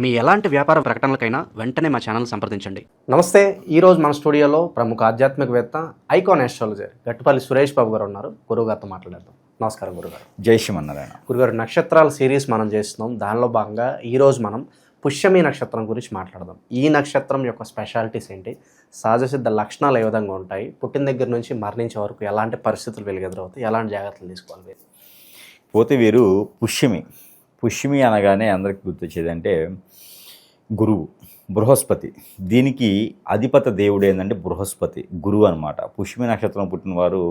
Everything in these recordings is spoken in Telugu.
మీ ఎలాంటి వ్యాపార ప్రకటనలకైనా వెంటనే మా ఛానల్ సంప్రదించండి. నమస్తే ఈరోజు మన స్టూడియోలో ప్రముఖ ఆధ్యాత్మికవేత్త ఐకాన్ ఆస్ట్రాలజర్ గట్టుపల్లి సురేష్ బాబు గారు ఉన్నారు. గురువుగారితో మాట్లాడేద్దాం. నమస్కారం గురుగారు. జై శ్రీమన్నారాయణ. గురుగారు నక్షత్రాల సిరీస్ మనం చేస్తున్నాం. దానిలో భాగంగా ఈరోజు మనం పుష్యమి నక్షత్రం గురించి మాట్లాడదాం. ఈ నక్షత్రం యొక్క స్పెషాలిటీస్ ఏంటి? సహజ సిద్ధ లక్షణాలు ఏ విధంగా ఉంటాయి? పుట్టిన దగ్గర నుంచి మరణించే వరకు ఎలాంటి పరిస్థితులు వెలుగెదురవుతాయి ఎలాంటి జాగ్రత్తలు తీసుకోవాలి? పోతే వీరు పుష్యమి. పుష్మి అనగానే అందరికి గుర్తొచ్చేది అంటే గురువు బృహస్పతి. దీనికి అధిపత దేవుడు ఏంటంటే బృహస్పతి గురువు అనమాట పుష్మి నక్షత్రం పుట్టినవారు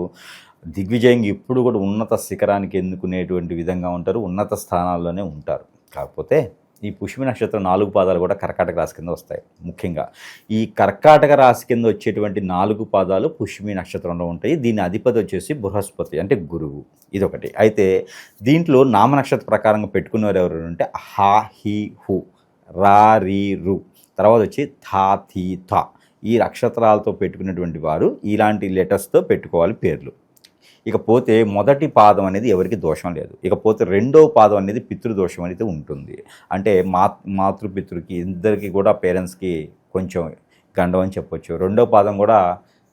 దిగ్విజయంగా ఇప్పుడు కూడా ఉన్నత శిఖరానికి ఎన్నుకునేటువంటి విధంగా ఉంటారు ఉన్నత స్థానాల్లోనే ఉంటారు. కాకపోతే ఈ పుష్మి నక్షత్రం నాలుగు పాదాలు కూడా కర్కాటక రాశి కింద వస్తాయి ముఖ్యంగా. ఈ కర్కాటక రాశి కింద వచ్చేటువంటి నాలుగు పాదాలు పుష్మి నక్షత్రంలో ఉంటాయి. దీని అధిపతి వచ్చేసి బృహస్పతి అంటే గురువు. ఇదొకటి. అయితే దీంట్లో నామ నక్షత్ర ప్రకారంగా పెట్టుకున్నవారు ఎవరు అంటే హా హీ హు రా రీ రు. తర్వాత వచ్చి థా థీ థా. ఈ నక్షత్రాలతో పెట్టుకున్నటువంటి వారు ఇలాంటి లెటర్స్తో పెట్టుకోవాలి పేర్లు. ఇకపోతే మొదటి పాదం అనేది ఎవరికి దోషం లేదు. ఇకపోతే రెండో పాదం అనేది పితృదోషం అనేది ఉంటుంది. అంటే మా మాతృపితృకి ఇద్దరికి కూడా పేరెంట్స్కి కొంచెం గండం అని చెప్పొచ్చు. రెండో పాదం కూడా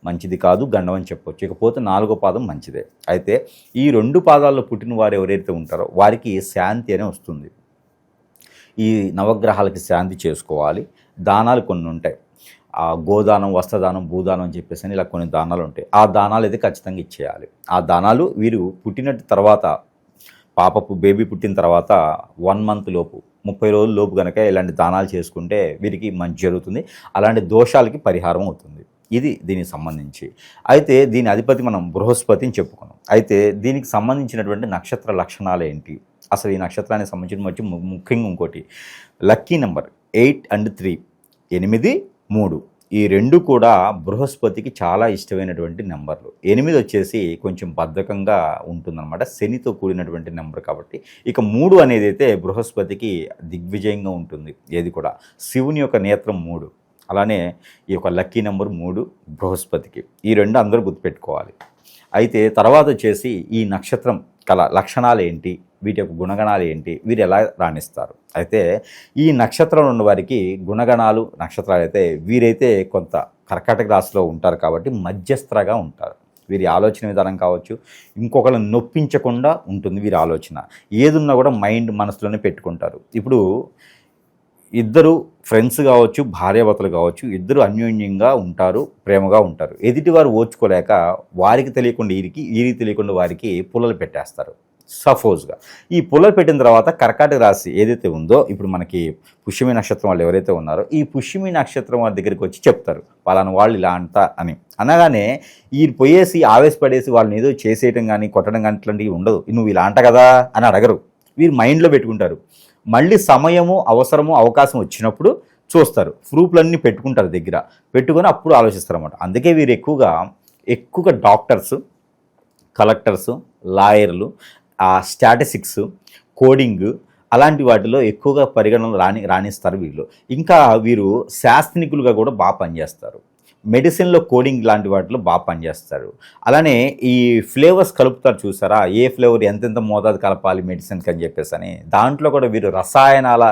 మంచిది కాదు గండం అని చెప్పొచ్చు. ఇకపోతే నాలుగో పాదం మంచిదే. అయితే ఈ రెండు పాదాల్లో పుట్టిన వారు ఎవరైతే ఉంటారో వారికి శాంతి అనే వస్తుంది. ఈ నవగ్రహాలకి శాంతి చేసుకోవాలి. దానాలు కొన్ని ఉంటాయి. ఆ గోదానం వస్త్రదానం భూదానం అని చెప్పేసి అని ఇలా కొన్ని దానాలు ఉంటాయి. ఆ దానాలు అయితే ఖచ్చితంగా ఇచ్చేయాలి. ఆ దానాలు వీరు పుట్టిన తర్వాత పాపపు బేబీ పుట్టిన తర్వాత వన్ మంత్ లోపు ముప్పై రోజుల లోపు కనుక ఇలాంటి దానాలు చేసుకుంటే వీరికి మంచి జరుగుతుంది. అలాంటి దోషాలకి పరిహారం అవుతుంది. ఇది దీనికి సంబంధించి. అయితే దీని అధిపతి మనం బృహస్పతిని చెప్పుకున్నాం. అయితే దీనికి సంబంధించినటువంటి నక్షత్ర లక్షణాలు ఏంటి? అసలు ఈ నక్షత్రానికి సంబంధించిన వచ్చి ము- ముఖ్యంగా ఇంకోటి lucky number eight and three. ఎనిమిది మూడు. ఈ రెండు కూడా బృహస్పతికి చాలా ఇష్టమైనటువంటి నెంబర్లు. ఎనిమిది వచ్చేసి కొంచెం బద్ధకంగా ఉంటుందన్నమాట. శనితో కూడినటువంటి నెంబర్ కాబట్టి. ఇక మూడు అనేది అయితే బృహస్పతికి దిగ్విజయంగా ఉంటుంది. ఏది కూడా. శివుని యొక్క నేత్రం మూడు. అలానే ఈ యొక్క లక్కీ నెంబర్ మూడు బృహస్పతికి. ఈ రెండు అందరూ గుర్తుపెట్టుకోవాలి. అయితే తర్వాత వచ్చేసి ఈ నక్షత్రం కల లక్షణాలు ఏంటి వీటి యొక్క గుణగణాలు ఏంటి? వీరు ఎలా రాణిస్తారు? అయితే ఈ నక్షత్రంలో ఉన్న వారికి గుణగణాలు నక్షత్రాలు అయితే వీరైతే కొంత కర్కాటక రాశిలో ఉంటారు కాబట్టి మధ్యస్థగా ఉంటారు. వీరి ఆలోచన విధానం కావచ్చు ఇంకొకరిని నొప్పించకుండా ఉంటుంది వీరి ఆలోచన. ఏదున్నా కూడా మైండ్ మనసులోనే పెట్టుకుంటారు. ఇప్పుడు ఇద్దరు ఫ్రెండ్స్ కావచ్చు భార్యాభర్తలు కావచ్చు ఇద్దరు అన్యోన్యంగా ఉంటారు ప్రేమగా ఉంటారు. ఎదుటివారు ఓర్చుకోలేక వారికి తెలియకుండా వీరికి వీరికి తెలియకుండా వారికి పుల్లలు పెట్టేస్తారు. సపోజ్గా ఈ పుల్లలు పెట్టిన తర్వాత కర్కాటక రాశి ఏదైతే ఉందో ఇప్పుడు మనకి పుష్యమి నక్షత్రం వాళ్ళు ఎవరైతే ఉన్నారో ఈ పుష్యమి నక్షత్రం వాళ్ళ దగ్గరికి వచ్చి చెప్తారు. వాళ్ళని వాళ్ళు ఇలా అంట అని. అనగానే ఈ పోయేసి ఆవేశపడేసి వాళ్ళని ఏదో చేసేయటం కానీ కొట్టడం కానీ ఇట్లాంటివి ఉండదు. నువ్వు ఇలా అంట కదా అని అడగరు. వీరు మైండ్లో పెట్టుకుంటారు. మళ్ళీ సమయము అవసరము అవకాశం వచ్చినప్పుడు చూస్తారు. ప్రూఫ్లన్నీ పెట్టుకుంటారు దగ్గర. పెట్టుకొని అప్పుడు ఆలోచిస్తారు అనమాట అందుకే వీరు ఎక్కువగా ఎక్కువగా డాక్టర్స్ కలెక్టర్స్ లాయర్లు ఆ స్టాటిస్టిక్స్ కోడింగ్ అలాంటి వాటిలో ఎక్కువగా పరిగణనలు రాణి రాణిస్తారు వీళ్ళు. ఇంకా వీరు శాస్త్రనికులుగా కూడా బాగా పనిచేస్తారు. మెడిసిన్లో కోడింగ్ లాంటి వాటిలో బాగా పనిచేస్తారు. అలానే ఈ ఫ్లేవర్స్ కలుపుతారు చూసారా? ఏ ఫ్లేవర్ ఎంతెంత మోతాదు కలపాలి మెడిసిన్కి అని చెప్పేసి అని. దాంట్లో కూడా వీరు రసాయనాల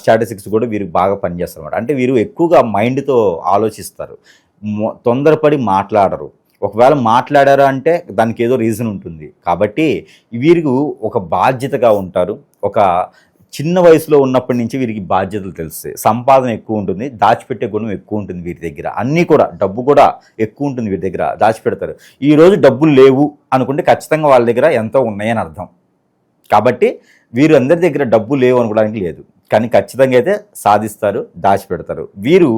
స్టాటిస్టిక్స్ కూడా వీరు బాగా పనిచేస్తారు అంటే వీరు ఎక్కువగా మైండ్తో ఆలోచిస్తారు. తొందరపడి మాట్లాడరు. ఒకవేళ మాట్లాడారు అంటే దానికి ఏదో రీజన్ ఉంటుంది. కాబట్టి వీరికి ఒక బాధ్యతగా ఉంటారు. ఒక చిన్న వయసులో ఉన్నప్పటి నుంచి వీరికి బాధ్యతలు తెలుస్తాయి. సంపాదన ఎక్కువ ఉంటుంది. దాచిపెట్టే గుణం ఎక్కువ ఉంటుంది వీరి దగ్గర. అన్నీ కూడా డబ్బు కూడా ఎక్కువ ఉంటుంది వీరి దగ్గర. దాచిపెడతారు. ఈ రోజు డబ్బులు లేవు అనుకుంటే ఖచ్చితంగా వాళ్ళ దగ్గర ఎంతో ఉన్నాయని అర్థం. కాబట్టి వీరు అందరి దగ్గర డబ్బు లేవు అనుకోవడానికి లేదు. కానీ ఖచ్చితంగా అయితే సాధిస్తారు దాచిపెడతారు. వీరు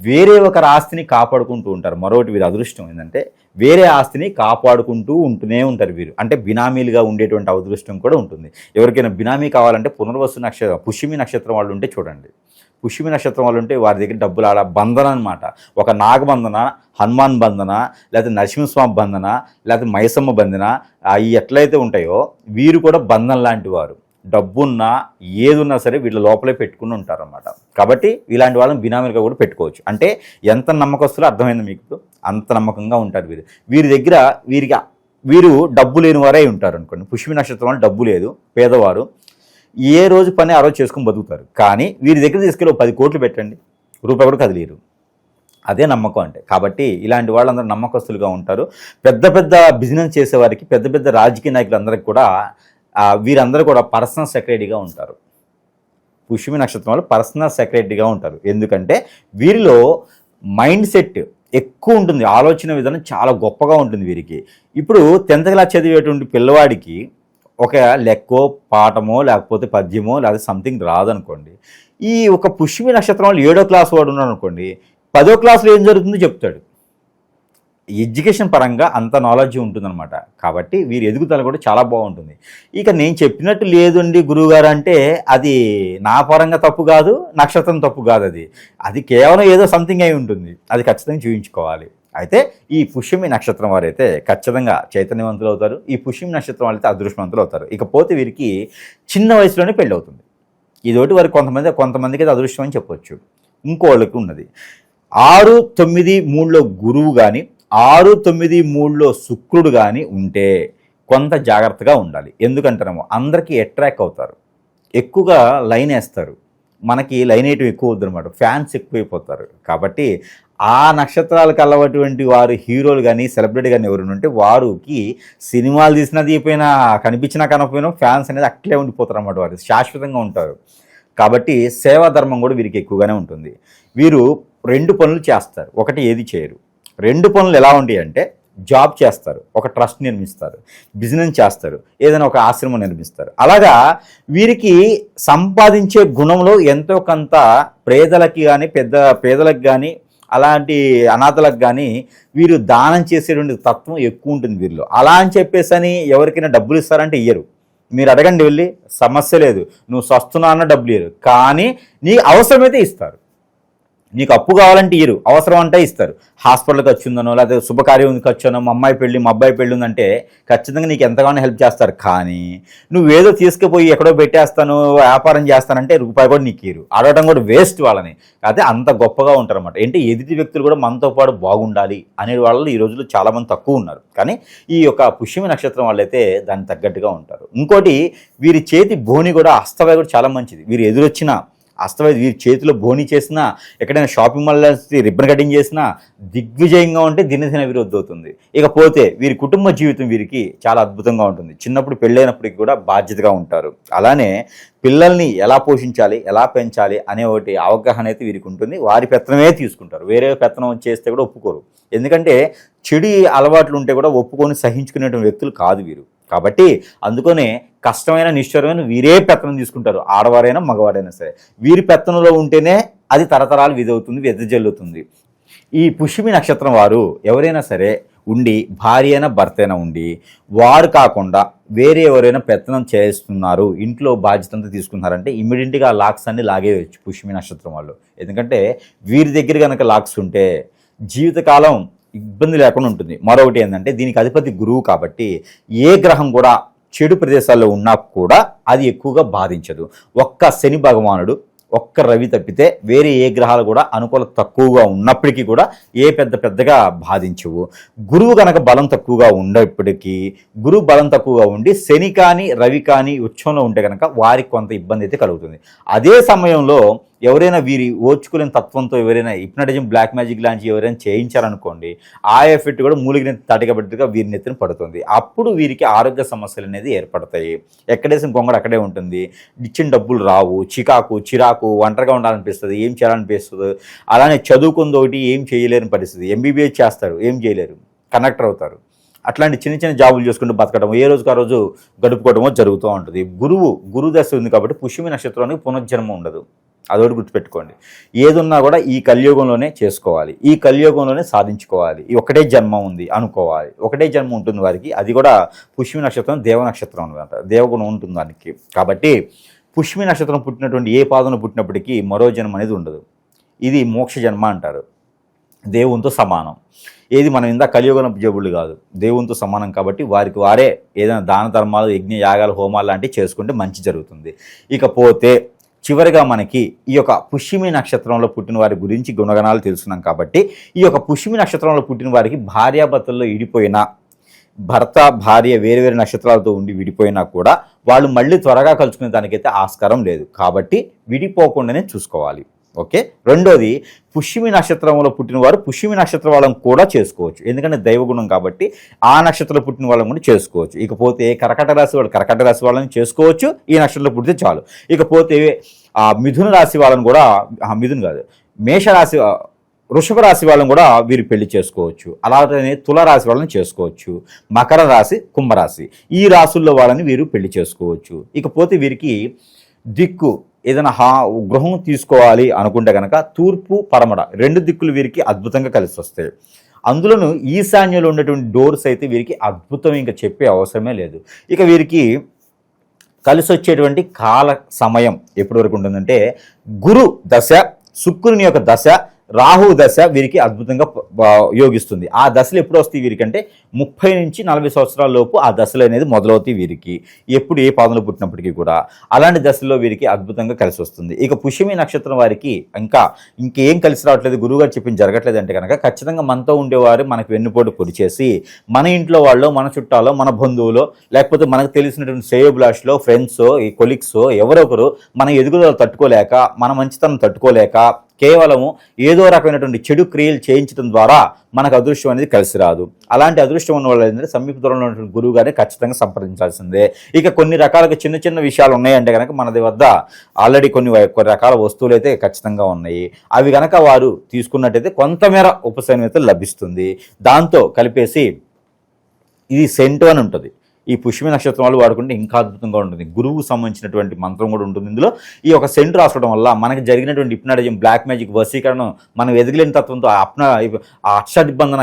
వేరే ఒకరి ఆస్తిని కాపాడుకుంటూ ఉంటారు. మరొకటి వీరి అదృష్టం ఏంటంటే వేరే ఆస్తిని కాపాడుకుంటూ ఉంటూనే ఉంటారు వీరు. అంటే బినామీలుగా ఉండేటువంటి అదృష్టం కూడా ఉంటుంది. ఎవరికైనా బినామీ కావాలంటే పునర్వసు నక్షత్రం పుష్యమి నక్షత్రం వాళ్ళు ఉంటే చూడండి. పుష్యమి నక్షత్రం వాళ్ళు ఉంటే వారి దగ్గర డబ్బులు ఆడ బంధన అనమాట ఒక నాగబంధన హనుమాన్ బంధన లేకపోతే నరసింహస్వామి బంధన లేకపోతే మైసమ్మ బంధన అవి ఎట్లయితే ఉంటాయో వీరు కూడా బంధం లాంటి వారు. డబ్బున్నా ఏదున్నా సరే వీళ్ళ లోపలే పెట్టుకుని ఉంటారన్నమాట. కాబట్టి ఇలాంటి వాళ్ళని బినామీలుగా కూడా పెట్టుకోవచ్చు. అంటే ఎంత నమ్మకస్తులో అర్థమైంది మీకు ఇప్పుడు? అంత నమ్మకంగా ఉంటారు వీరు. వీరి దగ్గర వీరికి వీరు డబ్బు లేని వారే ఉంటారు అనుకోండి. పుష్మి నక్షత్రం వాళ్ళు డబ్బు లేదు పేదవారు. ఏ రోజు పని ఆ రోజు చేసుకుని బతుకుతారు. కానీ వీరి దగ్గర తీసుకెళ్ళి ఒక పది కోట్లు పెట్టండి. రూపాయి కూడా కదిలేరు. అదే నమ్మకం అంటే. కాబట్టి ఇలాంటి వాళ్ళందరూ నమ్మకస్తులుగా ఉంటారు. పెద్ద పెద్ద బిజినెస్ చేసేవారికి పెద్ద పెద్ద రాజకీయ నాయకులందరికీ కూడా వీరందరూ కూడా పర్సనల్ సెక్రటరీగా ఉంటారు. పుష్యమి నక్షత్రం వాళ్ళు పర్సనల్ సెక్రటరీగా ఉంటారు. ఎందుకంటే వీరిలో మైండ్ సెట్ ఎక్కువ ఉంటుంది. ఆలోచన విధానం చాలా గొప్పగా ఉంటుంది వీరికి. ఇప్పుడు టెన్త్ క్లాస్ చదివేటువంటి పిల్లవాడికి ఒక లెక్కో పాఠమో లేకపోతే పద్యమో లేకపోతే సంథింగ్ రాదనుకోండి. ఈ ఒక పుష్యమి నక్షత్రం వాళ్ళు ఏడో క్లాస్ వాడు ఉన్నాడు అనుకోండి పదో క్లాస్లో ఏం జరుగుతుందో చెప్తాడు. ఎడ్యుకేషన్ పరంగా అంత నాలెడ్జ్ ఉంటుందన్నమాట. కాబట్టి వీరి ఎదుగుదల కూడా చాలా బాగుంటుంది. ఇక నేను చెప్పినట్టు లేదండి గురువుగారు అంటే అది నా పరంగా తప్పు కాదు నక్షత్రం తప్పు కాదు అది. అది కేవలం ఏదో సంథింగ్ అయి ఉంటుంది. అది ఖచ్చితంగా చూపించుకోవాలి అయితే ఈ పుష్యమి నక్షత్రం వారైతే ఖచ్చితంగా చైతన్యవంతులు అవుతారు. ఈ పుష్యమి నక్షత్రం వాళ్ళైతే అదృష్టవంతులు అవుతారు. ఇకపోతే వీరికి చిన్న వయసులోనే పెళ్ళి అవుతుంది. ఇదోటి వారికి కొంతమంది కొంతమందికి అది అదృష్టం అని చెప్పొచ్చు. ఇంకోళ్ళకి ఉన్నది. ఆరు తొమ్మిది మూడులో గురువు కానీ ఆరు తొమ్మిది మూడులో శుక్రుడు కానీ ఉంటే కొంత జాగ్రత్తగా ఉండాలి. ఎందుకంటారేమో అందరికీ అట్రాక్ట్ అవుతారు. ఎక్కువగా లైన్ వేస్తారు. మనకి లైన్ వేయటం ఎక్కువ వద్దనమాట ఫ్యాన్స్ ఎక్కువైపోతారు. కాబట్టి ఆ నక్షత్రాలకు అలవటువంటి వారు హీరోలు కానీ సెలబ్రిటీ కానీ ఎవరు ఉంటే వారికి సినిమాలు తీసినా తీయపోయినా కనిపించినా కనకపోయినా ఫ్యాన్స్ అనేది అట్లే ఉండిపోతారు అన్నమాట వారు. శాశ్వతంగా ఉంటారు. కాబట్టి సేవా ధర్మం కూడా వీరికి ఎక్కువగానే ఉంటుంది. వీరు రెండు పనులు చేస్తారు. ఒకటి ఏది చేయరు. రెండు పనులు ఎలా ఉండి అంటే జాబ్ చేస్తారు ఒక ట్రస్ట్ నిర్మిస్తారు బిజినెస్ చేస్తారు ఏదైనా ఒక ఆశ్రమం నిర్మిస్తారు. అలాగా వీరికి సంపాదించే గుణంలో ఎంతో కొంత పేదలకి కానీ పెద్ద పేదలకు కానీ అలాంటి అనాథలకు కానీ వీరు దానం చేసేటువంటి తత్వం ఎక్కువ ఉంటుంది వీరిలో. అలా అని చెప్పేసి అని ఎవరికైనా డబ్బులు ఇస్తారంటే ఇయ్యరు. మీరు అడగండి వెళ్ళి సమస్య లేదు. నువ్వు సస్తున్నా అన్న డబ్బులు ఇయ్యరు. కానీ నీ అవసరమైతే ఇస్తారు. నీకు అప్పు కావాలంటే ఇయ్యరు. అవసరం అంటే ఇస్తారు. హాస్పిటల్ ఖర్చు ఉందనో లేకపోతే శుభకార్యం ఖర్చునో మా అమ్మాయి పెళ్ళి మా అబ్బాయి పెళ్ళి ఉందంటే ఖచ్చితంగా నీకు ఎంతగానో హెల్ప్ చేస్తారు. కానీ నువ్వేదో తీసుకుపోయి ఎక్కడో పెట్టేస్తాను వ్యాపారం చేస్తానంటే రూపాయి కూడా నీకు ఇరు అడగడం కూడా వేస్ట్ వాళ్ళని. అదే అంత గొప్పగా ఉంటారు అనమాట ఏంటి? ఎదుటి వ్యక్తులు కూడా మనతో పాటు బాగుండాలి అనే వాళ్ళు ఈ రోజుల్లో చాలామంది తక్కువ ఉన్నారు. కానీ ఈ యొక్క పుష్యమి నక్షత్రం వాళ్ళైతే దానికి తగ్గట్టుగా ఉంటారు. ఇంకోటి వీరి చేతి భోని కూడా అస్తవై కూడా చాలా మంచిది. వీరు ఎదురొచ్చిన అస్తవై వీరి చేతిలో బోని చేసినా ఎక్కడైనా షాపింగ్ మాల్ రిబ్బన్ కటింగ్ చేసినా దిగ్విజయంగా ఉంటే దినదిన విరుద్ధి అవుతుంది. ఇకపోతే వీరి కుటుంబ జీవితం వీరికి చాలా అద్భుతంగా ఉంటుంది. చిన్నప్పుడు పెళ్ళైనప్పటికి కూడా బాధ్యతగా ఉంటారు. అలానే పిల్లల్ని ఎలా పోషించాలి ఎలా పెంచాలి అనే ఒకటి అవగాహన అయితే వీరికి ఉంటుంది. వారి పెత్తనమే తీసుకుంటారు. వేరే పెత్తనం చేస్తే కూడా ఒప్పుకోరు. ఎందుకంటే చెడు అలవాట్లు ఉంటే కూడా ఒప్పుకొని సహించుకునేటువంటి వ్యక్తులు కాదు వీరు. కాబట్టి అందుకనే కష్టమైన నిశ్చరమైన వీరే పెత్తనం తీసుకుంటారు. ఆడవారైనా మగవారైనా సరే. వీరి పెత్తనంలో ఉంటేనే అది తరతరాలు విధవుతుంది వెదజల్లుతుంది ఈ పుష్యమి నక్షత్రం వారు ఎవరైనా సరే ఉండి భార్య అయినా భర్త అయినా ఉండి వారు కాకుండా వేరే ఎవరైనా పెత్తనం చేస్తున్నారు ఇంట్లో బాధ్యత అంతా తీసుకున్నారంటే ఇమ్మీడియట్గా ఆ లాక్స్ అన్ని లాగేయచ్చు పుష్యమి నక్షత్రం వాళ్ళు. ఎందుకంటే వీరి దగ్గర కనుక లాక్స్ ఉంటే జీవితకాలం ఇబ్బంది లేకుండా ఉంటుంది. మరొకటి ఏంటంటే దీనికి అధిపతి గురువు కాబట్టి ఏ గ్రహం కూడా చెడు ప్రదేశాల్లో ఉన్నా కూడా అది ఎక్కువగా బాధించదు. ఒక్క శని భగవానుడు ఒక్క రవి తప్పితే వేరే ఏ గ్రహాలు కూడా అనుకూల తక్కువగా ఉన్నప్పటికీ కూడా ఏ పెద్ద పెద్దగా బాధించవు. గురువు కనుక బలం తక్కువగా ఉండేప్పటికీ గురువు బలం తక్కువగా ఉండి శని కానీ రవి కానీ ఉచ్చంలో ఉంటే కనుక వారికి కొంత ఇబ్బంది అయితే కలుగుతుంది. అదే సమయంలో ఎవరైనా వీరి ఓచుకునే తత్వంతో ఎవరైనా హిప్నటిజం బ్లాక్ మ్యాజిక్ లాంటి ఎవరైనా చేయించారనుకోండి ఆ ఎఫెక్ట్ కూడా మూలిగిన తటికబెట్టుగా వీరి నెత్తిన పడుతుంది. అప్పుడు వీరికి ఆరోగ్య సమస్యలు అనేది ఏర్పడతాయి. ఎక్కడేసిన గొంగడు అక్కడే ఉంటుంది. ఇచ్చిన డబ్బులు రావు. చికాకు చిరాకు ఒంటరిగా ఉండాలనిపిస్తుంది. ఏం చేయాలనిపిస్తుంది? అలానే చదువుకుంది ఒకటి ఏం చేయలేని పరిస్థితి. ఎంబీబీఎస్ చేస్తారు. ఏం చేయలేరు. కనెక్టర్ అవుతారు. అట్లాంటి చిన్న చిన్న జాబులు చేసుకుంటూ బతకడం ఏ రోజుకు ఆ రోజు గడుపుకోవడమో జరుగుతూ ఉంటుంది. గురువు గురుదశ ఉంది కాబట్టి పుష్యమి నక్షత్రానికి పునర్జన్మ ఉండదు. అదొకటి గుర్తుపెట్టుకోండి. ఏదున్నా కూడా ఈ కలియుగంలోనే చేసుకోవాలి. ఈ కలియుగంలోనే సాధించుకోవాలి. ఈ ఒకటే జన్మ ఉంది అనుకోవాలి. ఒకటే జన్మ ఉంటుంది వారికి. అది కూడా పుష్మి నక్షత్రం దేవ నక్షత్రం అనమాట దేవగుణం ఉంటుంది దానికి కాబట్టి పుష్మి నక్షత్రం పుట్టినటువంటి ఏ పాదన పుట్టినప్పటికీ మరో జన్మ అనేది ఉండదు. ఇది మోక్ష జన్మ అంటారు. దేవునితో సమానం. ఏది మనం ఇందా కలియుగన జబులు కాదు. దేవునితో సమానం కాబట్టి వారికి వారే ఏదైనా దాన ధర్మాలు యజ్ఞ యాగాలు హోమాలు లాంటివి చేసుకుంటే మంచి జరుగుతుంది. ఇకపోతే చివరిగా మనకి ఈ యొక్క పుష్యమి నక్షత్రంలో పుట్టిన వారి గురించి గుణగణాలు తెలుసున్నాం కాబట్టి ఈ యొక్క పుష్యమి నక్షత్రంలో పుట్టిన వారికి భార్యాభర్తల్లో ఇడిపోయిన భర్త భార్య వేరు వేరు నక్షత్రాలతో ఉండి విడిపోయినా కూడా వాళ్ళు మళ్ళీ త్వరగా కలుసుకునే దానికైతే ఆస్కారం లేదు. కాబట్టి విడిపోకుండానే చూసుకోవాలి. ఓకే? రెండోది పుష్యమి నక్షత్రంలో పుట్టిన వారు పుష్యమి నక్షత్ర వాళ్ళని కూడా చేసుకోవచ్చు. ఎందుకంటే దైవగుణం కాబట్టి ఆ నక్షత్రంలో పుట్టిన వాళ్ళని కూడా చేసుకోవచ్చు. ఇకపోతే కర్కట రాశి వాళ్ళు కర్కట రాశి వాళ్ళని చేసుకోవచ్చు. ఈ నక్షత్రంలో పుడితే చాలు. ఇకపోతే ఆ మిథున రాశి వాళ్ళని కూడా ఆ, మిథున్ కాదు మేషరాశి వృషభ రాశి వాళ్ళని కూడా వీరు పెళ్ళి చేసుకోవచ్చు. అలాగే తుల రాశి వాళ్ళని చేసుకోవచ్చు. మకర రాశి కుంభరాశి ఈ రాశుల్లో వాళ్ళని వీరు పెళ్ళి చేసుకోవచ్చు. ఇకపోతే వీరికి దిక్కు ఏదైనా హా గృహం తీసుకోవాలి అనుకుంటే కనుక తూర్పు పరమడ రెండు దిక్కులు వీరికి అద్భుతంగా కలిసి వస్తాయి. అందులోనూ ఈశాన్యంలో ఉన్నటువంటి డోర్స్ అయితే వీరికి అద్భుతం ఇంకా చెప్పే అవసరమే లేదు. ఇక వీరికి కలిసి వచ్చేటువంటి కాల సమయం ఎప్పటి వరకు ఉంటుందంటే గురు దశ శుక్రుని యొక్క దశ రాహు దశ వీరికి అద్భుతంగా యోగిస్తుంది. ఆ దశలు ఎప్పుడు వస్తాయి వీరికి అంటే ముప్పై నుంచి నలభై సంవత్సరాల లోపు ఆ దశలు అనేది మొదలవుతాయి వీరికి. ఎప్పుడు ఏ పాదంలో పుట్టినప్పటికీ కూడా అలాంటి దశల్లో వీరికి అద్భుతంగా కలిసి వస్తుంది. ఇక పుష్యమి నక్షత్రం వారికి ఇంకా ఇంకేం కలిసి రావట్లేదు గురువుగారు చెప్పింది జరగట్లేదు అంటే కనుక ఖచ్చితంగా మనతో ఉండేవారు మనకు వెన్నుపోటు పొడి చేసి మన ఇంట్లో వాళ్ళు మన చుట్టాలో మన బంధువులో లేకపోతే మనకు తెలిసినటువంటి శ్రేయోభిలాష్లో ఫ్రెండ్స్ ఈ కొలిగ్స్ ఎవరొకరు మన ఎదుగుదల తట్టుకోలేక మన మంచితనం తట్టుకోలేక కేవలము ఏదో రకమైనటువంటి చెడు క్రియలు చేయించడం ద్వారా మనకు అదృష్టం అనేది కలిసి రాదు. అలాంటి అదృష్టం ఉన్న వాళ్ళు ఏంటంటే సమీప దూరంలో ఉన్నటువంటి గురువు గారిని ఖచ్చితంగా సంప్రదించాల్సిందే. ఇక కొన్ని రకాలుగా చిన్న చిన్న విషయాలు ఉన్నాయంటే కనుక మన వద్ద ఆల్రెడీ కొన్ని కొన్ని రకాల వస్తువులు అయితే ఖచ్చితంగా ఉన్నాయి. అవి కనుక వారు తీసుకున్నట్టయితే కొంతమేర ఉపశమనం అయితే లభిస్తుంది. దాంతో కలిపేసి ఇది సెంటు అని ఉంటుంది. ఈ పుష్మి నక్షత్రం వాళ్ళు వాడుకుంటే ఇంకా అద్భుతంగా ఉంటుంది. గురువుకు సంబంధించినటువంటి మంత్రం కూడా ఉంటుంది. ఇందులో ఈ ఒక సెంటు రాసుకోవడం వల్ల మనకి జరిగినటువంటి ఇప్నాడిజం బ్లాక్ మ్యాజిక్ వశీకరణం మనం ఎదగలేని తత్వంతో అప్న ఆ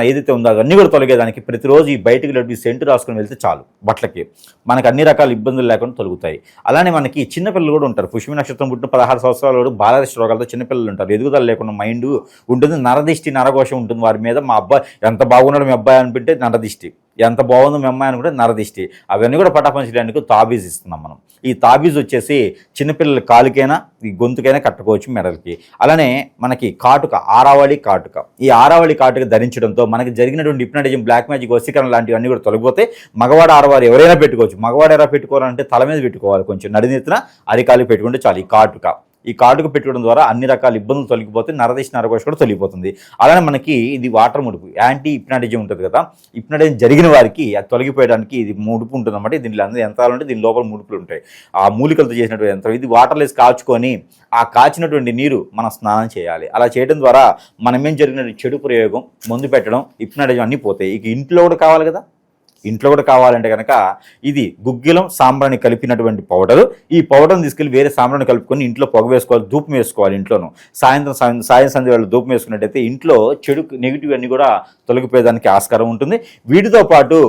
ఏదైతే ఉందో అవన్నీ కూడా తొలగేదానికి ప్రతిరోజు ఈ బయటికి వెళ్ళి సెంటు రాసుకొని వెళ్తే చాలు. బట్టలకి మనకు అన్ని రకాల ఇబ్బందులు లేకుండా తొలుగుతాయి. అలానే మనకి చిన్నపిల్లలు కూడా ఉంటారు. పుష్మి నక్షత్రం పుట్టిన పదహారు సంవత్సరాల వాడు బాలదృష్టి రోగాలతో చిన్నపిల్లలు ఉంటారు. ఎదుగుదల లేకుండా మైండ్ ఉంటుంది. నరదిష్టి నరఘోషం ఉంటుంది వారి మీద. మా అబ్బాయి ఎంత బాగున్నాడు మీ అబ్బాయి అనిపింటే నరదిష్టి. ఎంత బాగుందో మీ అమ్మాయి అని కూడా నరదిష్టి. అవన్నీ కూడా పటాపంచడానికి తాబీజ్ ఇస్తున్నాం మనం. ఈ తాబీజ్ వచ్చేసి చిన్నపిల్లల కాలుకైనా ఈ గొంతుకైనా కట్టుకోవచ్చు మెడలకి. అలానే మనకి కాటుక ఆరావళి కాటుక. ఈ ఆరావళి కాటుక ధరించడంతో మనకి జరిగినటువంటి హిప్నటిజం బ్లాక్ మ్యాజిక్ వశీకరణ లాంటివన్నీ కూడా తొలగిపోతే మగవాడు ఆడవారు ఎవరైనా పెట్టుకోవచ్చు. మగవాడు ఎలా పెట్టుకోవాలంటే తల మీద పెట్టుకోవాలి కొంచెం నడినెత్తిన అరికాలు పెట్టుకుంటే చాలు ఈ కాటుక. ఈ కార్డుకు పెట్టుకోవడం ద్వారా అన్ని రకాల ఇబ్బందులు తొలగిపోతే నరదేశ నరకోశ కూడా తొలగిపోతుంది. అలానే మనకి ఇది వాటర్ ముడుపు యాంటీ ఇప్నాటిజం ఉంటుంది కదా ఇప్నాటిజం జరిగిన వారికి అది తొలగిపోయడానికి ఇది ముడుపు ఉంటుంది అనమాట దీనిలో అందరూ యంత్రాలు ఉంటే దీని లోపల ముడుపులు ఉంటాయి. ఆ మూలికలతో చేసినటువంటి యంత్రం ఇది వాటర్లెస్ కాచుకొని ఆ కాచినటువంటి నీరు మనం స్నానం చేయాలి. అలా చేయడం ద్వారా మనమేం జరిగిన చెడు ప్రయోగం మందు పెట్టడం ఇప్నాటిజం అన్నీ పోతాయి. ఇక ఇంట్లో కూడా కావాలి కదా? ఇంట్లో కూడా కావాలంటే కనుక ఇది గుగ్గిలం సాంబ్రాన్ని కలిపినటువంటి పౌడర్ ఈ పౌడర్ని తీసుకెళ్ళి వేరే సాంబ్రాన్ని కలుపుకొని ఇంట్లో పొగ వేసుకోవాలి ధూపం వేసుకోవాలి ఇంట్లోను. సాయంత్రం సాయం- సంధ్య వేళ ధూపం వేసుకున్నట్టయితే ఇంట్లో చెడు నెగిటివ్ అన్నీ కూడా తొలగిపోయేదానికి ఆస్కారం ఉంటుంది. వీటితో పాటు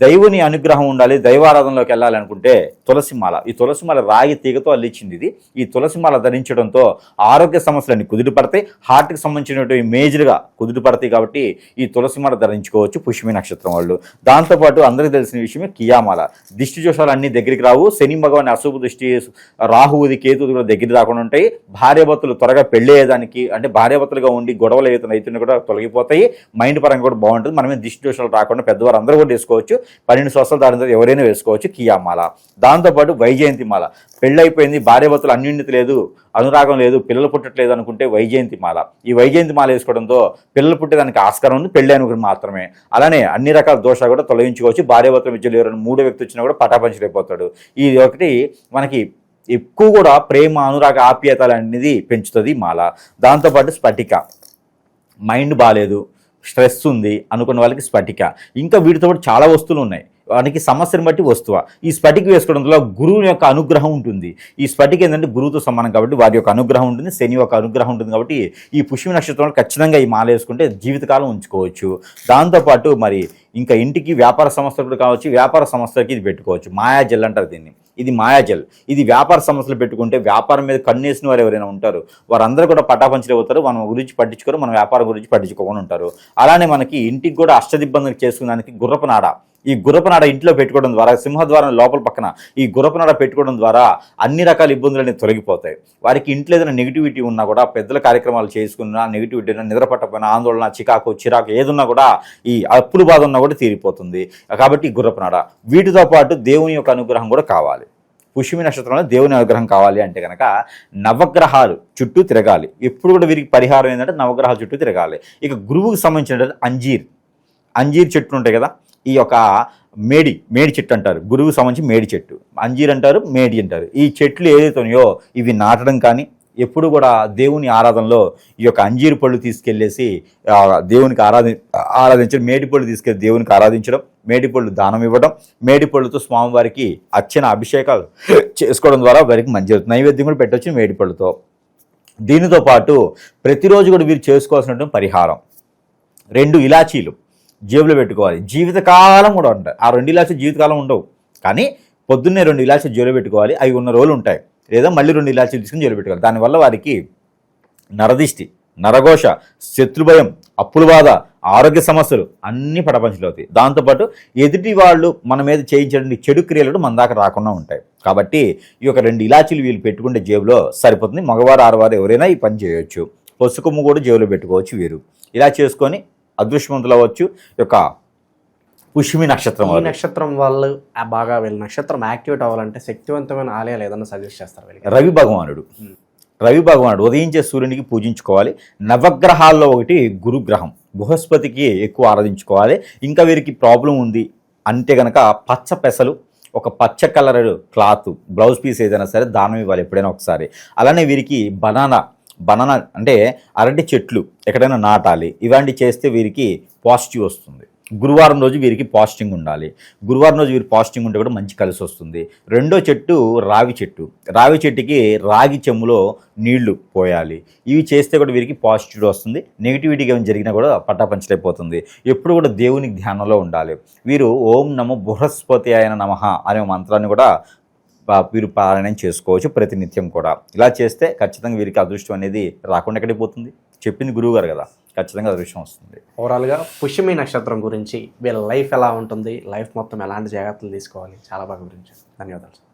దైవుని అనుగ్రహం ఉండాలి దైవారాధనలోకి వెళ్ళాలి అనుకుంటే తులసిమాల ఈ తులసిమాల రాగి తీగతో అల్లించింది ఇది. ఈ తులసిమాల ధరించడంతో ఆరోగ్య సమస్యలన్నీ కుదిరి పడతాయి. హార్ట్కి సంబంధించినటువంటి మేజర్గా కుదిరి పడతాయి కాబట్టి ఈ తులసిమాల ధరించుకోవచ్చు పుష్మి నక్షత్రం వాళ్ళు. దాంతోపాటు అందరికీ తెలిసిన విషయమే కియామాల దిష్టి దోషాలు అన్ని దగ్గరికి రావు. శని భగవాన్ అశుభ దృష్టి రాహువుది కేతుది కూడా దగ్గర రాకుండా ఉంటాయి. భార్యాభర్తలు త్వరగా పెళ్ళేయడానికి అంటే భార్యాభర్తలుగా ఉండి గొడవలు అయితే అవుతున్నాయి కూడా తొలగిపోతాయి. మైండ్ పరంగా కూడా బాగుంటుంది. మనమే దిష్టి దోషాలు రాకుండా పెద్దవారు అందరూ కూడా వేసుకోవచ్చు. పన్నెండు సంవత్సరాలు దాని తర్వాత ఎవరైనా వేసుకోవచ్చు కియామాల. దాంతోపాటు వైజయంతి మాల. పెళ్ళైపోయింది భార్యాభర్తలు అన్యోన్యత లేదు అనురాగం లేదు పిల్లలు పుట్టట్లేదు అనుకుంటే వైజయంతి మాల. ఈ వైజయంతి మాల వేసుకోవడంతో పిల్లలు పుట్టేదానికి ఆస్కారం ఉంది పెళ్ళి అనుకుని మాత్రమే. అలానే అన్ని రకాల దోషాలు కూడా తొలగించుకోవచ్చు. భార్యాభర్తల మధ్యలో ఎవరైనా మూడో వ్యక్తి వచ్చినా కూడా పటాపంచలేకపోతాడు ఇది ఒకటి మనకి ఎక్కువ కూడా ప్రేమ అనురాగ ఆప్యాయతలు అనేది పెంచుతుంది మాల. దాంతోపాటు స్ఫటిక. మైండ్ బాగాలేదు స్ట్రెస్ ఉంది అనుకున్న వాళ్ళకి స్ఫటిక. ఇంకా వీటితో పాటు చాలా వస్తువులు ఉన్నాయి. వానికి సమస్యను బట్టి వస్తువ. ఈ స్ఫటిక వేసుకోవడం వల్ల గురువు యొక్క అనుగ్రహం ఉంటుంది. ఈ స్ఫటిక ఏంటంటే గురువుతో సమానం కాబట్టి వారి యొక్క అనుగ్రహం ఉంటుంది శని యొక్క అనుగ్రహం ఉంటుంది కాబట్టి ఈ పుష్మి నక్షత్రంలో ఖచ్చితంగా ఈ మాల వేసుకుంటే జీవితకాలం ఉంచుకోవచ్చు. దాంతోపాటు మరి ఇంకా ఇంటికి వ్యాపార సంస్థలు కూడా కావచ్చు వ్యాపార సంస్థలకి ఇది పెట్టుకోవచ్చు. మాయాజల్ అంటారు దీన్ని. ఇది మాయాజల్. ఇది వ్యాపార సంస్థలు పెట్టుకుంటే వ్యాపారం మీద కన్నేసిన వారు ఎవరైనా ఉంటారు వారందరూ కూడా పటాపంచలు అవుతారు మనం గురించి పట్టించుకోరు మన వ్యాపారం గురించి పట్టించుకోకుండా ఉంటారు. అలానే మనకి ఇంటికి కూడా అష్టదిబ్బందులు చేసుకునేదానికి గుర్రపనాడ ఈ గురపనాడ ఇంట్లో పెట్టుకోవడం ద్వారా సింహద్వారం లోపల పక్కన ఈ గురపనాడ పెట్టుకోవడం ద్వారా అన్ని రకాల ఇబ్బందులన్నీ తొలగిపోతాయి. వారికి ఇంట్లో ఏదైనా నెగిటివిటీ ఉన్నా కూడా పెద్దల కార్యక్రమాలు చేసుకున్నా నెగిటివిటీ నిద్ర పట్టకపోయినా ఆందోళన చికాకు చిరాకు ఏదున్నా కూడా ఈ అప్పులు బాధ ఉన్నా కూడా తీరిపోతుంది. కాబట్టి ఈ గుర్రపనాడ వీటితో పాటు దేవుని యొక్క అనుగ్రహం కూడా కావాలి. పుష్యమి నక్షత్రంలో దేవుని అనుగ్రహం కావాలి అంటే కనుక నవగ్రహాలు చుట్టూ తిరగాలి. ఎప్పుడు కూడా వీరికి పరిహారం ఏంటంటే నవగ్రహాల చుట్టూ తిరగాలి. ఇక గురువుకు సంబంధించిన అంజీర్. అంజీర్ చెట్లు ఉంటాయి కదా ఈ యొక్క మేడి మేడి చెట్టు అంటారు. గురువుకు సంబంధించి మేడి చెట్టు. అంజీర్ అంటారు మేడి అంటారు. ఈ చెట్లు ఏదైతే ఉన్నాయో ఇవి నాటడం కానీ ఎప్పుడు కూడా దేవుని ఆరాధనలో ఈ యొక్క అంజీరు పళ్ళు తీసుకెళ్ళేసి దేవునికి ఆరాధి ఆరాధించడం మేడి పళ్ళు తీసుకెళ్ళి దేవునికి ఆరాధించడం మేడి పళ్ళు దానం ఇవ్వడం మేడి పళ్ళుతో స్వామివారికి అర్చన అభిషేకాలు చేసుకోవడం ద్వారా వారికి మంచి జరుగుతుంది. నైవేద్యం కూడా పెట్టవచ్చు మేడి పళ్ళుతో. దీనితో పాటు ప్రతిరోజు కూడా వీరు చేసుకోవాల్సినటువంటి పరిహారం. రెండు ఇలాచీలు. జేబులో పెట్టుకోవాలి. జీవితకాలం కూడా ఉంటాయి. ఆ రెండు ఇలాచీలు జీవితకాలం ఉండవు. కానీ పొద్దున్నే రెండు ఇలాచీలు జేబులో పెట్టుకోవాలి. అవి ఉన్న రోజులు ఉంటాయి. లేదా మళ్ళీ రెండు ఇలాచీలు తీసుకుని జేబులో పెట్టుకోవాలి. దానివల్ల వారికి నరదిష్టి నరఘోష శత్రుభయం అప్పుల బాధ ఆరోగ్య సమస్యలు అన్నీ పడపంచలు అవుతాయి. దాంతోపాటు ఎదుటి వాళ్ళు మన మీద చేయించడానికి చెడు క్రియలు మన దాకా రాకుండా ఉంటాయి. కాబట్టి ఈ యొక్క రెండు ఇలాచీలు వీళ్ళు పెట్టుకుంటే జేబులో సరిపోతుంది. మగవారు ఆడవారు ఎవరైనా ఈ పని చేయొచ్చు. పసుకుమ్ము కూడా జేబులో పెట్టుకోవచ్చు వీరు. ఇలా చేసుకొని అదృష్టవంతులు అవ్వచ్చు యొక్క పుష్మి నక్షత్రం ఈ. నక్షత్రం వాళ్ళు ఆ బాగా వీళ్ళ నక్షత్రం యాక్టివేట్ అవ్వాలంటే శక్తివంతమైన ఆలయాలు ఏదైనా సజెస్ట్ చేస్తారు వీళ్ళకి. రవి భగవానుడు. రవి భగవానుడు ఉదయించే సూర్యునికి పూజించుకోవాలి. నవగ్రహాల్లో ఒకటి గురుగ్రహం. బృహస్పతికి ఎక్కువ ఆరాధించుకోవాలి. ఇంకా వీరికి ప్రాబ్లం ఉంది అంటే గనక పచ్చ పెసలు ఒక పచ్చ కలర్ క్లాత్ బ్లౌజ్ పీస్ ఏదైనా సరే దానం ఇవ్వాలి ఎప్పుడైనా ఒకసారి. అలానే వీరికి బనానా బనానా అంటే అరటి చెట్లు ఎక్కడైనా నాటాలి. ఇలాంటివి చేస్తే వీరికి పాజిటివ్ వస్తుంది. గురువారం రోజు వీరికి పాజిటింగ్ ఉండాలి. గురువారం రోజు వీరికి పాజిటింగ్ ఉంటే కూడా మంచి కలిసి వస్తుంది. రెండో చెట్టు రావి చెట్టు. రావి చెట్టుకి రాగి చెమ్ములో నీళ్ళు పోయాలి. ఇవి చేస్తే కూడా వీరికి పాజిటివ్ వస్తుంది. నెగిటివిటీగా ఏమైనా జరిగినా కూడా పట్టాపంచలైపోతుంది ఎప్పుడు కూడా దేవుని ధ్యానంలో ఉండాలి. వీరు ఓం నమో బృహస్పతి అయిన నమః అనే మంత్రాన్ని కూడా వీరు పారాయణం చేసుకోవచ్చు ప్రతినిత్యం కూడా. ఇలా చేస్తే ఖచ్చితంగా వీరికి అదృష్టం అనేది రాకుండా ఎక్కడికి పోతుంది? చెప్పింది గురువు గారు కదా ఖచ్చితంగా అదృష్టం వస్తుంది. ఓవరాల్గా పుష్యమి నక్షత్రం గురించి వీళ్ళ లైఫ్ ఎలా ఉంటుంది? లైఫ్ మొత్తం ఎలాంటి జాగ్రత్తలు తీసుకోవాలి? చాలా బాగా గురించి ధన్యవాదాలు సార్